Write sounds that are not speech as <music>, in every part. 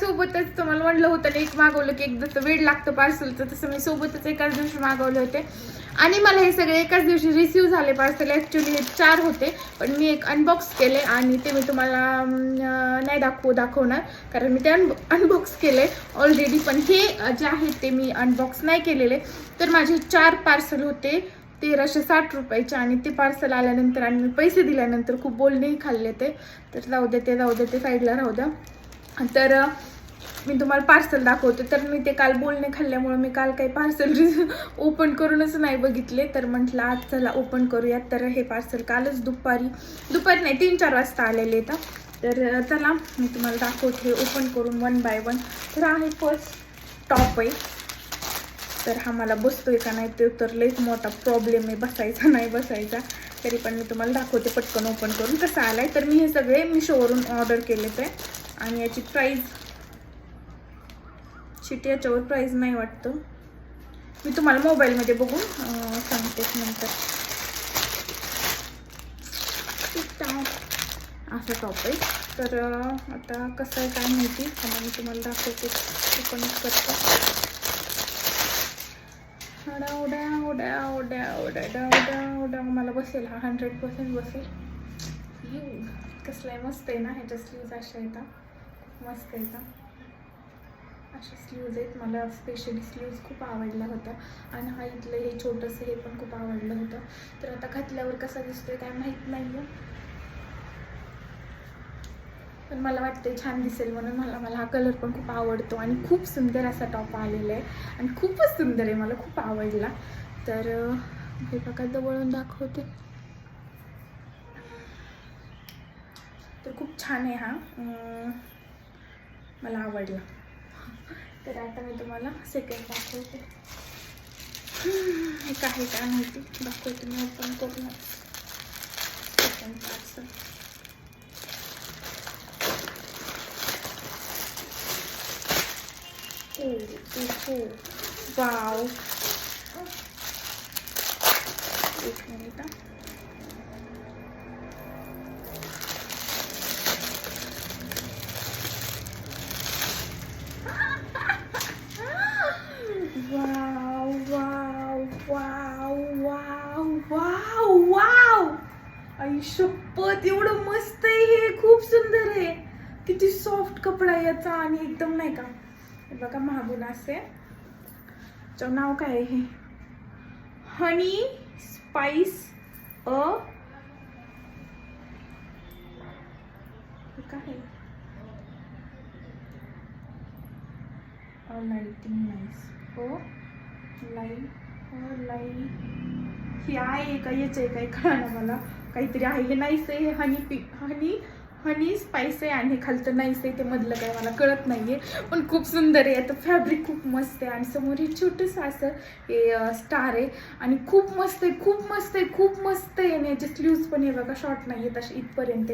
सोबतच तुम्हाला म्हणलं होतं ना एक मागवलं की एकदा वेळ लागतं पार्सलचं तसं मी सोबतच एकाच दिवशी मागवले होते. आणि मला हे सगळे एकाच दिवशी रिसीव झाले पार्सल ॲक्च्युली हे चार होते पण मी एक अनबॉक्स केले आणि ते मी तुम्हाला नाही दाखवू दाखवणार. कारण मी ते अनबॉक्स केले ऑलरेडी पण हे जे आहे ते मी अनबॉक्स नाही केलेले. तर माझे चार पार्सल होते तेराशे साठ रुपयाचे. आणि ते पार्सल आल्यानंतर आणि मी पैसे दिल्यानंतर खूप बोलणेही खाल्ले ते. तर जाऊ दे ते जाऊ दे ते साईडला राहू द्या. तर मी तुम्हाला पार्सल दाखवते. तर मी ते काल बोलणे खाल्ल्यामुळे मी काल काही पार्सल ओपन <laughs> करूनच नाही बघितले. तर म्हटलं आज चला ओपन करूयात. तर हे पार्सल कालच दुपारी दुपारी नाही तीन चार वाजता आलेले आहेत. तर चला मी तुम्हाला दाखवते. ओपन करून वन बाय वन तर आहे फर्स्ट टॉप आहे. तर हा मला बसतोय का नाही ते तर लईच मोठा प्रॉब्लेम आहे. बसायचा नाही बसायचा. तरी पण मी तुम्हाला दाखवते पटकन ओपन करून कसं आलाय. तर मी हे सगळे मिशोवरून ऑर्डर केले आहे. आणि याची प्राईज शिटी याच्यावर प्राईज नाही वाटतं. मी तुम्हाला मोबाईलमध्ये बघून सांगते नंतर. असं टॉप आहे तर आता कसं आहे काय माहिती? आता मी तुम्हाला दाखवते. ओपन करतो. ओढा ओढा ओढा ओढा ओढा ओढा ओढा मला बसेल हा हंड्रेड पर्सेंट बसेल. कसला मस्त आहे ना? ह्याच्या स्लीव्ज अशा येतात मस्त येतात असे स्लीव्ज आहेत. मला स्पेशली स्लीव्ज खूप आवडला होता. आणि हा इथलं हे छोटंसं हे पण खूप आवडलं होतं. तर आता घातल्यावर कसा दिसतोय काय माहीत नाही पण मला वाटते छान दिसेल म्हणून मला मला हा कलर पण खूप आवडतो. आणि खूप सुंदर असा टॉप आलेला आहे. आणि खूपच सुंदर आहे. मला खूप आवडला. तर हे बघा जवळून दाखवते. तर खूप छान आहे हा. मला आवडला. तर आता मी तुम्हाला सेकंड दाखवते हे काय काय माहिती दाखवते मी ओपन करून second parcel Oh, oh, oh. Wow. एक मिनिट आई शपथ एवढं मस्त आहे हे. खूप सुंदर आहे. किती सॉफ्ट कपडा आहे याचा आणि एकदम नाही का? बघा मागून असे. नाव काय आहे हे? हनी स्पाइस अ काय आहे? लाइटिंग नाईस हो लाइट लाइट हे आहे का? याचं आहे काय? कळणार मला. काहीतरी आहे. हे नाहीच आहे हे हनी पी हनी हनी स्पाइस आहे आणि हे खालतं नाहीच आहे ते मधलं काय मला कळत नाही आहे पण खूप सुंदर आहे. आता फॅब्रिक खूप मस्त आहे. आणि समोर हे छोटंसं असं हे स्टार आहे. आणि खूप मस्त आहे खूप मस्त आहे खूप मस्त आहे. आणि याचे स्लीव्ज पण आहे बघा शॉर्ट नाही आहेत असे इथपर्यंत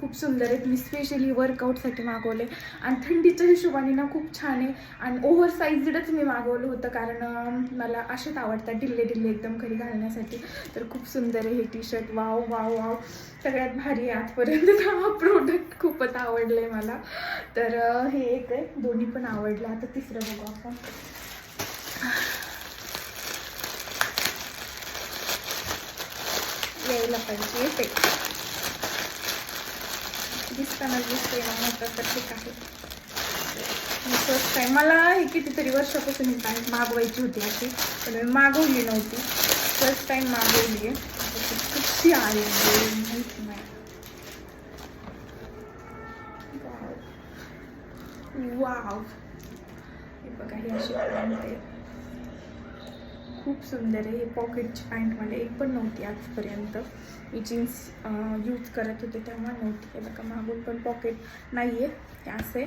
खूप सुंदर आहेत. मी स्पेशली वर्कआउटसाठी मागवले. आणि थंडीच्या हिशोबाने ना खूप छान आहे. आणि ओव्हर साईजडच मी मागवलं होतं कारण मला असेच आवडतात ढिल्ले ढिल्ले एकदम घरी घालण्यासाठी. तर खूप सुंदर आहे हे T shirt wow wow wow सगळ्यात भारी आहे आजपर्यंत हा प्रोडक्ट खूपच आवडलं आहे मला. तर हे एक आहे. दोन्ही पण आवडलं. आता तिसरं बघू आपण. यायला पाहिजे. ते दिसताना दिसते नंतर तर ठीक आहे. फर्स्ट आहे मला हे कितीतरी वर्षापासून ही मागवायची होती अशी पण मी मागवली नव्हती. फर्स्ट टाइम मागवली आहे. कशी आली माहीत नाही. वाव हे बघा ही अशी खूप सुंदर आहे. हे पॉकेटची पॅन्ट मला एक पण नव्हती आजपर्यंत. मी जीन्स यूज करत होते तेव्हा नव्हती. आहे बघा मागून पण पॉकेट नाही आहे हे असे.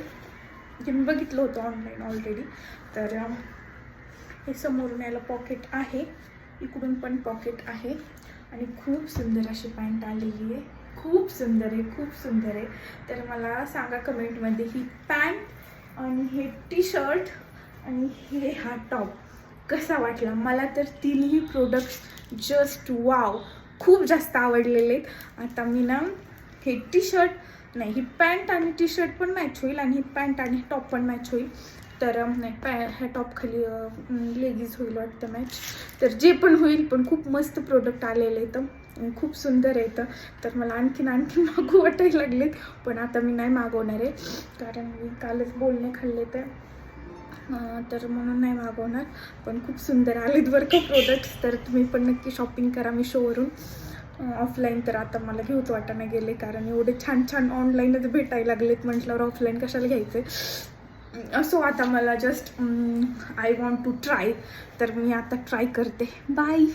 जे मी बघितलं होतं ऑनलाईन ऑलरेडी तर हे समोरून याला पॉकेट आहे. इकडून पण पॉकेट आहे. आणि खूप सुंदर अशी पॅन्ट आलेली आहे. खूप सुंदर आहे खूप सुंदर आहे. तर मला सांगा कमेंटमध्ये ही पॅन्ट आणि हे टी शर्ट आणि हे हा टॉप कसा वाटला? मला तर तिन्ही प्रोडक्ट्स जस्ट वाव खूप जास्त आवडलेले आहेत. आता मी ना हे टी शर्ट नाही ही पॅन्ट आणि टी शर्ट पण मॅच होईल आणि ही पॅन्ट आणि टॉप पण मॅच होईल. तर नाही पॅ ह्या टॉप खाली लेगीज होईल वाटतं मॅच तर जे पण होईल पण खूप मस्त प्रोडक्ट आलेले इथं आणि खूप सुंदर आहे तर मला आणखीन आणखीन <laughs> मागू वाटायला लागलेत. पण आता मी नाही मागवणार आहे. कारण मी कालच बोलणे खाल्ले तर. तर म्हणून नाही मागवणार. पण खूप सुंदर आलेत बरं का प्रोडक्ट्स तर तुम्ही पण नक्की शॉपिंग करा मी शोवरून ऑफलाईन तर आता मला घेऊच वाटायला गेले कारण एवढे छान छान ऑनलाईनच भेटायला लागलेत म्हटल्यावर ऑफलाईन कशाला घ्यायचे? असो आता मला just I want to try तर मी आता ट्राय करते. बाय